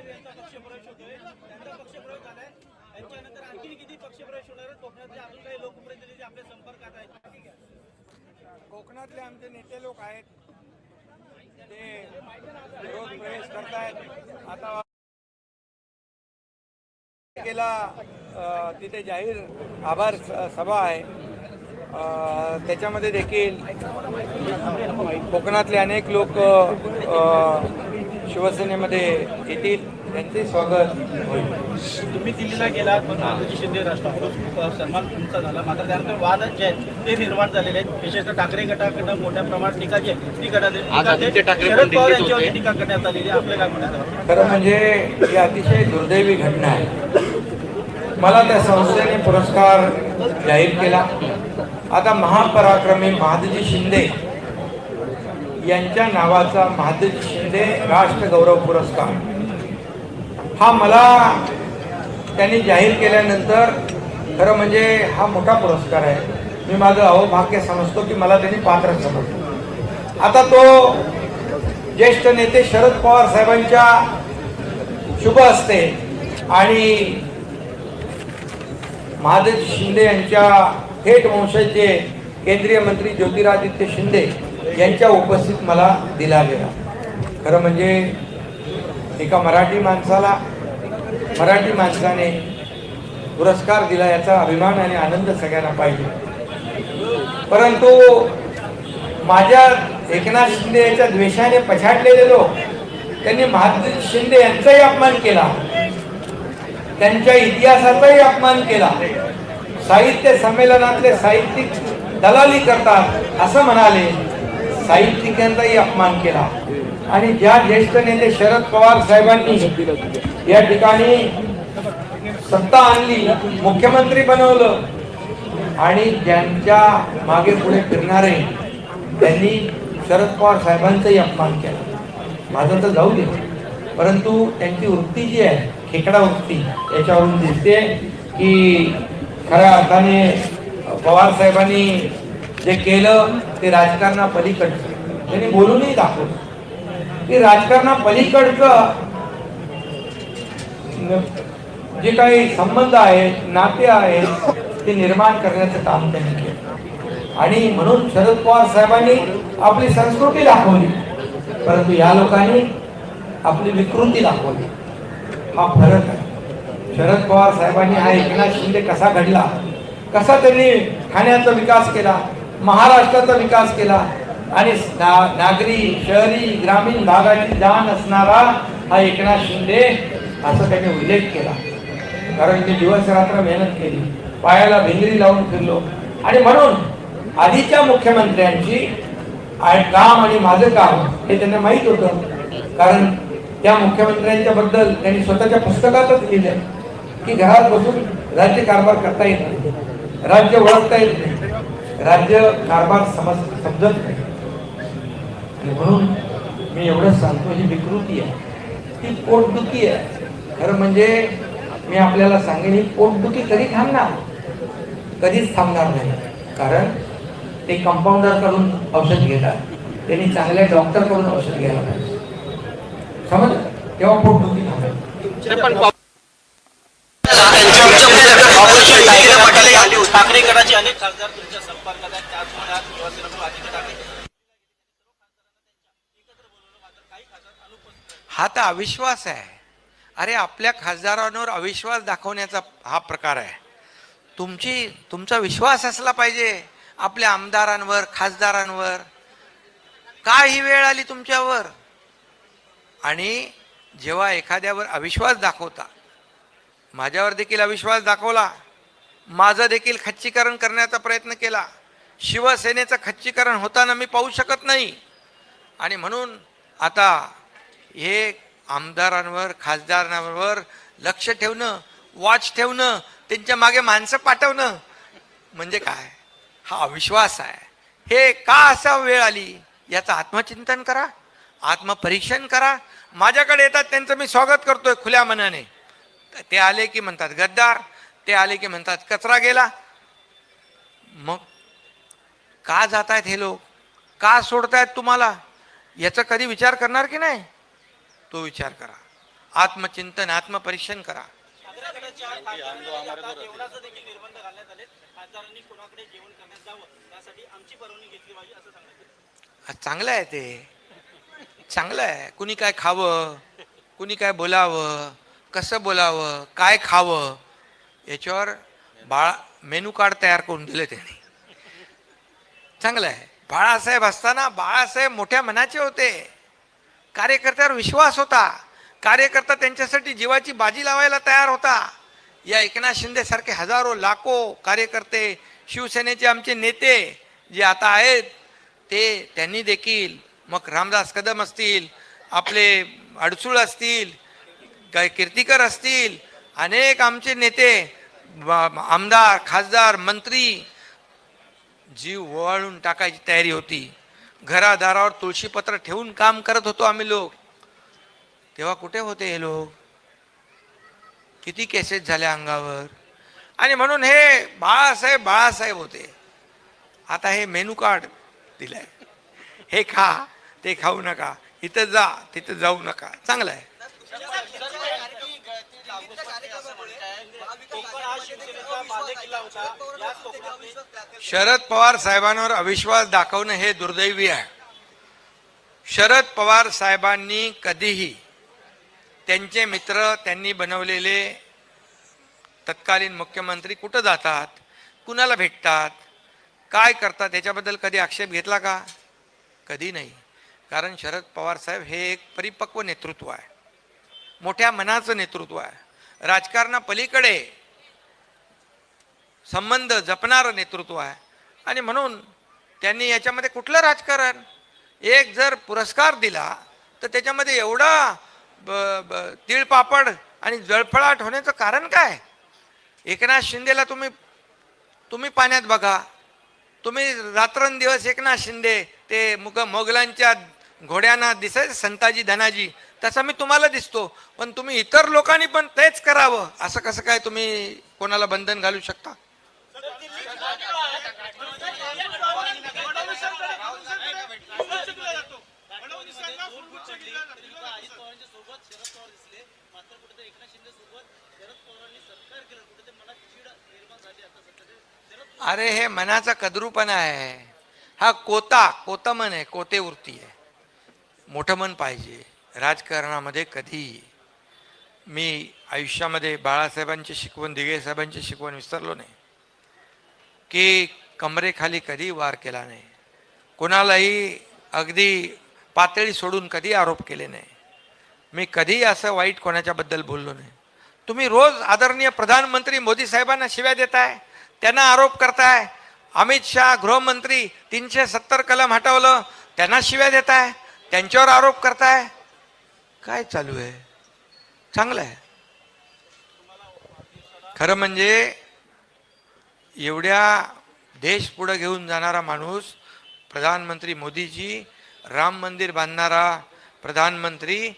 यांचा पक्षप्रवेश होतोय त्यांचा पक्षप्रवेश झालाय त्यांच्यानंतर आणखी किती पक्षप्रवेश होणार आहेत कोकणातले अजून काही लोकप्रतिनिधी आपल्या संपर्कात आहेत कोकणातले आमचे नेते लोक आहेत. ते विरोध प्रवेश करतायत. आता केला तिथे जाहीर आभार सभा आहे. त्याच्यामध्ये देखील कोकणातले अनेक लोक शिवसेनेमध्ये येतील त्यांचे स्वागत होईल तुम्ही दिल्लीला गेलात पण माधवजी शिंदे राष्ट्रप्रमुख सन्मान तुमचा झाला मात्र त्यानंतर वादच जे आहेत ते निर्माण झालेले आहेत विशेषतः ठाकरे गटाकडनं मोठ्या प्रमाणात टीका जी आहे ती करण्यात शरद पवार यांच्यावरती. टीका करण्यात आलेली आहे. आपलं काय म्हणणं आहे? खरं म्हणजे ही अतिशय दुर्दैवी घटना आहे मला त्या संस्थेने पुरस्कार जाहीर केला आता महापराक्रमी महादजी शिंदे यांच्या नावाचा महादजी शिंदे राष्ट्रगौरव पुरस्कार. हा मला त्यांनी जाहीर केल्यानंतर खरं म्हणजे हा मोठा पुरस्कार आहे. मी माझं अहोभाग्य समजतो की मला त्यांनी पात्र समजतो आता तो ज्येष्ठ नेते शरद पवार साहेबांच्या शुभ असते आणि महादेव शिंदे यांच्या थेट वंशाचे केंद्रीय मंत्री ज्योतिरादित्य शिंदे यांच्या उपस्थित मला दिला गेला. खरं म्हणजे एका मराठी माणसाला मराठी माणसाने पुरस्कार दिला याचा अभिमान आणि आनंद सगळ्यांना पाहिजे. परंतु माझ्या एकनाथ शिंदे यांच्या द्वेषाने पछाडलेले लोक त्यांनी महात्मा शिंदे यांचाही अपमान केला. त्यांच्या इतिहासाचाही अपमान केला. साहित्य संमेलनातले साहित्यिक दलाली करतात असं म्हणाले. साहित्यिकांचाही अपमान केला. आणि ज्या ज्येष्ठ नेते शरद पवार साहेबांनी या ठिकाणी सत्ता आणली मुख्यमंत्री बनवलं आणि ज्यांच्या मागे पुढे फिरणारे त्यांनी शरद पवार साहेबांचाही अपमान केला. माझं तर जाऊ दे. परंतु त्यांची वृत्ती जी आहे खेकडा वृत्ती याच्यावरून दिसते की खऱ्या अर्थाने पवार साहेबांनी जे केलं ते राजकारणा पलीकडचं त्यांनी बोलूनही दाखवलं. की राजकारणा पलीकडचं जे काही संबंध आहेत नाते आहेत ते निर्माण करण्याचं काम त्यांनी केलं. आणि म्हणून शरद पवार साहेबांनी आपली संस्कृती दाखवली. परंतु या लोकांनी आपली विकृती दाखवली. हा फरक आहे. शरद पवार साहेबांनी हा एकनाथ शिंदे कसा घडला? कसा त्यांनी ठाण्याचा विकास केला? महाराष्ट्राचा विकास केला? आणि ना- नागरी शहरी ग्रामीण भागाची जाण असणारा हा एकनाथ शिंदे असा त्यांनी उल्लेख केला. कारण मी दिवस रात्र मेहनत केली. पायाला भिंगरी लावून फिरलो. आणि म्हणून आधीच्या मुख्यमंत्र्यांची काम आणि माझं काम हे त्यांना माहीत होतं. कारण त्या मुख्यमंत्र्यांच्या बद्दल त्यांनी स्वतःच्या पुस्तकातच लिहिलं की घरात बसून राज्य कारभार करता येत नाही. राज्य ओळखता येत नाही. राज्य कारभार समज समजत नाही. आणि म्हणून मी एवढंच सांगतो ही विकृती आहे. ती पोटदुखी आहे. खरं म्हणजे मी आपल्याला सांगेन ही पोटदुखी कधी थांबणार? कधीच थांबणार नाही. कारण ते कंपाऊंडरकडून औषध घेतात. त्यांनी चांगल्या डॉक्टरकडून औषध घ्यायला पाहिजे. समज तेव्हा पोटदुखी थांबेल. ठाकरे गटाचे अनेक खासदार तुमच्या संपर्कात आहेत. त्याचमुळे आज शिवसेना आदित्य ठाकरे हा तर अविश्वास आहे. अरे आपल्या खासदारांवर अविश्वास दाखवण्याचा हा प्रकार आहे. तुमची तुमचा विश्वास असला पाहिजे आपल्या आमदारांवर खासदारांवर. का ही वेळ आली तुमच्यावर. आणि जेव्हा एखाद्यावर अविश्वास दाखवता माझ्यावर देखील अविश्वास दाखवला. माझं देखील खच्चीकरण करण्याचा प्रयत्न केला. शिवसेनेचं खच्चीकरण होताना मी पाहू शकत नाही. आणि म्हणून आता हे आमदारांवर खासदारांवर लक्ष ठेवणं वॉच ठेवणं त्यांच्या मागे माणसं पाठवणं म्हणजे काय? हा अविश्वास आहे. हे का असा वेळ आली? याचं आत्मचिंतन करा आत्मपरीक्षण करा. माझ्याकडे येतात त्यांचं मी स्वागत करतोय खुल्या मनाने. ते आले की म्हणतात गद्दार ते आले की म्हणतात कचरा गेला. मग का जात आहेत हे लोक? का सोडतायत तुम्हाला? याचा कधी विचार करणार की नाही? तो विचार करा. आत्मचिंतन आत्मपरीक्षण करा. चांगलं आहे ते. चांगलं आहे. कुणी काय खावं? कुणी काय बोलावं? कसं बोलावं काय खावं याच्यावर बाळा मेनू कार्ड तयार करून दिले त्यांनी. चांगलं आहे. बाळासाहेब असताना बाळासाहेब मोठ्या मनाचे होते. कार्यकर्त्यावर विश्वास होता. कार्यकर्ता त्यांच्यासाठी जीवाची बाजी लावायला तयार होता. या एकनाथ शिंदे सारखे हजारो लाखो कार्यकर्ते शिवसेनेचे आमचे नेते जे आता आहेत ते त्यांनी देखील मग रामदास कदम असतील आपले अडसूळ असतील काय कीर्तिकर असतील अनेक आमचे नेते आमदार खासदार मंत्री जीव ओवाळून टाकायची तयारी होती. घरादारावर तुळशीपत्र ठेवून काम करत होतो आम्ही लोक. तेव्हा कुठे होते हे लोक? किती केसेस झाल्या अंगावर? आणि म्हणून हे बाळासाहेब बाळासाहेब होते. आता हे मेनू कार्ड दिलंय. हे खा ते खाऊ नका. इथं जा तिथं जाऊ नका. चांगलं आहे कोकण हा शिवसेनेचा बालेकिल्ला होता याच कोकणातले शरद पवार साहेबांवर अविश्वास दाखवणं हे दुर्दैवी आहे. शरद पवार साहेबांनी कधीही त्यांचे मित्र त्यांनी बनवलेले तत्कालीन मुख्यमंत्री कुठं जातात कुणाला भेटतात काय करतात याच्याबद्दल कधी आक्षेप घेतला का? कधी नाही. कारण शरद पवार साहेब हे एक परिपक्व नेतृत्व आहे. मोठ्या मनाचं नेतृत्व आहे. राजकारणापलीकडे संबंध जपणारं नेतृत्व आहे. आणि म्हणून त्यांनी याच्यामध्ये कुठलं राजकारण? एक जर पुरस्कार दिला तर त्याच्यामध्ये एवढा ब ब तिळपापड आणि जळफळाट होण्याचं कारण काय? एकनाथ शिंदेला तुम्ही तुम्ही पाण्यात बघा. तुम्ही रात्रंदिवस एकनाथ शिंदे ते मुग मोगलांच्या घोड्यांना दिसायचं संताजी धनाजी तसा मी तुम्हाला दिसतो. पण तुम्ही इतर लोकांनी पण तेच करावं. असं कसं काय तुम्ही कोणाला बंधन घालू शकता? अरे हे मनाचा कदरूपणा आहे. हा कोता कोतमन आहे कोते वृत्ती आहे. मोठं मन पाहिजे. राजकारणामध्ये कधी मी आयुष्यामध्ये बाळासाहेबांची शिकवण दिघे शिकवण विसरलो नाही. की कमरेखाली कधी वार केला नाही. कोणालाही अगदी पातळी सोडून कधी आरोप केले नाही. मी कधी असं वाईट कोणाच्याबद्दल बोललो नाही. तुम्ही रोज आदरणीय प्रधानमंत्री मोदी साहेबांना शिव्या देताय त्यांना आरोप करताय. अमित शहा गृहमंत्री तीनशे सत्तर कलम हटवलं त्यांना शिव्या देताय त्यांच्यावर आरोप करताय. काय चालू आहे? चांगलं आहे. खरं म्हणजे एवढ्या देश पुढं घेऊन जाणारा माणूस प्रधानमंत्री मोदीजी राम मंदिर बांधणारा प्रधानमंत्री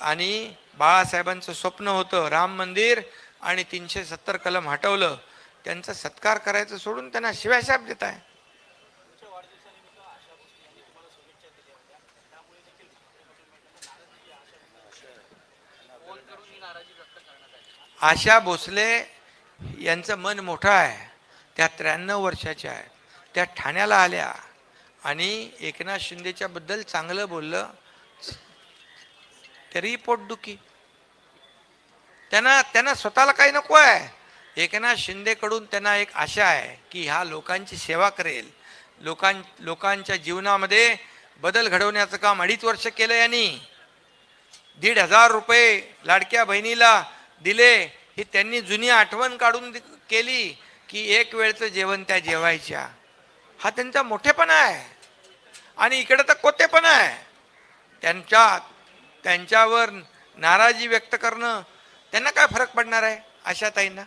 आणि बाळासाहेबांचं स्वप्न होतं राम मंदिर आणि तीनशे सत्तर कलम हटवलं. त्यांचा सत्कार करायचं सोडून त्यांना शिवाशाप देत आहे. आशा भोसले यांचं मन मोठं आहे. त्या त्र्याण्णव वर्षाच्या आहे त्या ठाण्याला आल्या आणि एकनाथ शिंदेच्याबद्दल चांगलं बोललं. तरी पोटदुखी त्यांना त्यांना स्वतःला काही नको आहे. एकनाथ शिंदेकडून त्यांना एक आशा आहे की ह्या लोकांची सेवा करेल. लोकां लोकांच्या जीवनामध्ये बदल घडवण्याचं काम अडीच वर्ष केलं यांनी. दीड हजार रुपये लाडक्या बहिणीला दिले. ही त्यांनी जुनी आठवण काढून केली. की एक वेळचं जेवण त्या जेवायच्या. हा त्यांचा मोठेपणा आहे. आणि इकडे तर कोतेपणा आहे. त्यांच्या त्यांच्यावर नाराजी व्यक्त करणं त्यांना काय फरक पडणार आहे अशा ताईंना?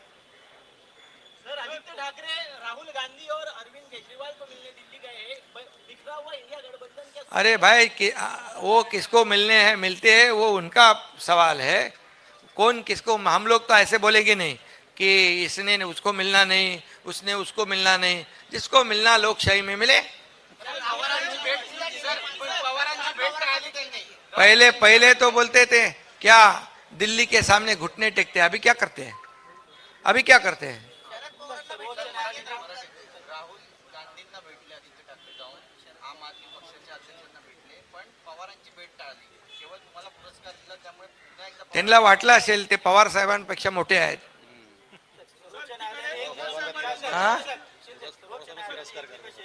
सर आदित्य ठाकरे राहुल गांधी और अरविंद केजरीवाल को मिलने दिल्ली गए ब- बिखरा हुआ इंडिया गठबंधन क्या अरे भाई कि, वो किसको मिलने हैं मिलते हैं वो उनका सवाल है। कौन किसको हम लोग तो ऐसे बोलेंगे नहीं। कि इसने उसको मिलना नहीं, उसने उसको मिलना नहीं। जिसको मिलना लोकशाही में मिले। पहले पहले तो बोलते थे, क्या दिल्ली के सामने घुटने टेकते हैं? अभी क्या करते हैं? अभी क्या करते हैं? त्यांना वाटलं असेल ते पवार साहेबांपेक्षा मोठे आहेत?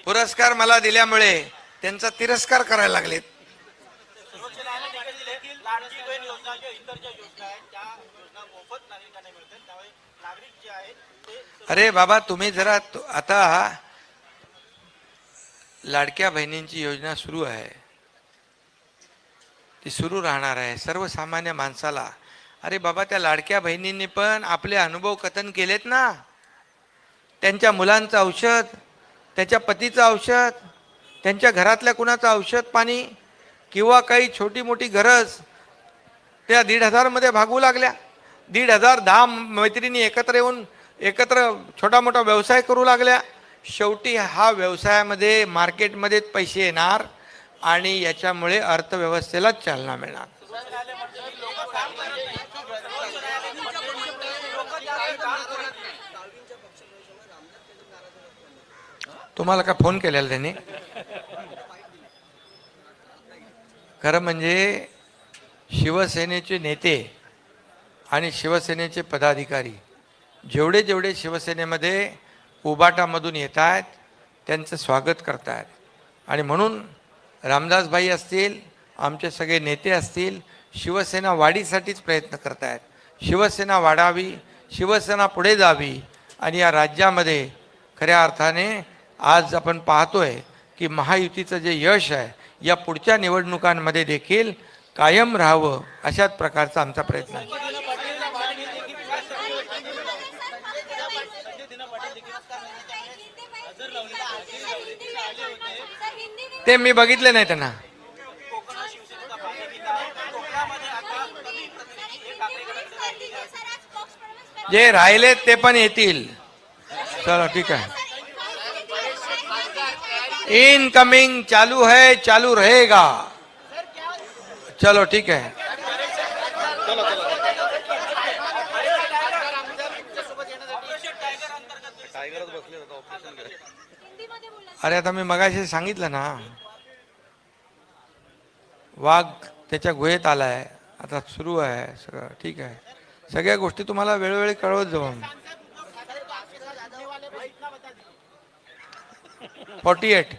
पुरस्कार मला दिल्यामुळे त्यांचा तिरस्कार करायला लागलेत. अरे बाबा तुम्ही जरा आता लाडक्या बहिणींची योजना सुरू आहे. ती सुरू राहणार आहे सर्वसामान्य माणसाला. अरे बाबा त्या लाडक्या बहिणींनी पण आपले अनुभव कथन केलेत ना? त्यांच्या मुलांचं औषध त्याच्या पतीचं औषध त्यांच्या घरातल्या कुणाचं औषध पाणी किंवा काही छोटी मोठी गरज त्या दीड हजारमध्ये भागवू लागल्या. दीड हजार दहा मैत्रिणी एकत्र येऊन एकत्र छोटा मोठा व्यवसाय करू लागल्या. शेवटी हा व्यवसायामध्ये मार्केटमध्ये पैसे येणार आणि याच्यामुळे अर्थव्यवस्थेला चालना मिळणार. तुम्हाला का फोन केलेला त्यांनी? खरं म्हणजे शिवसेनेचे नेते आणि शिवसेनेचे पदाधिकारी जेवढे जेवढे शिवसेनेमध्ये उबाटामधून येत आहेत त्यांचं स्वागत करत आहेत आणि म्हणून रामदासभाई असतील आमचे सगळे नेते असतील शिवसेना वाढीसाठीच प्रयत्न करत आहेत शिवसेना वाढावी शिवसेना पुढे जावी आणि या राज्यामध्ये खऱ्या अर्थाने आज आपण पाहतोय की महायुतीचं जे यश आहे या पुढच्या निवडणुकांमध्ये देखील कायम राहावं अशाच प्रकारचा आमचा प्रयत्न आहे. ते मी बघितले नाही त्यांना. जे राहिले ते पण येतील. चला ठीक आहे. इनकमिंग चालू है चालू रहेगा। चलो ठीक है। अरे आता मी मगाशी सांगितलं ना वाघ त्याच्या गुहेत आलाय आता सुरू आहे सगळं ठीक आहे. सगळ्या गोष्टी तुम्हाला वेळोवेळी कळवत जाऊ फॉर्टी एट.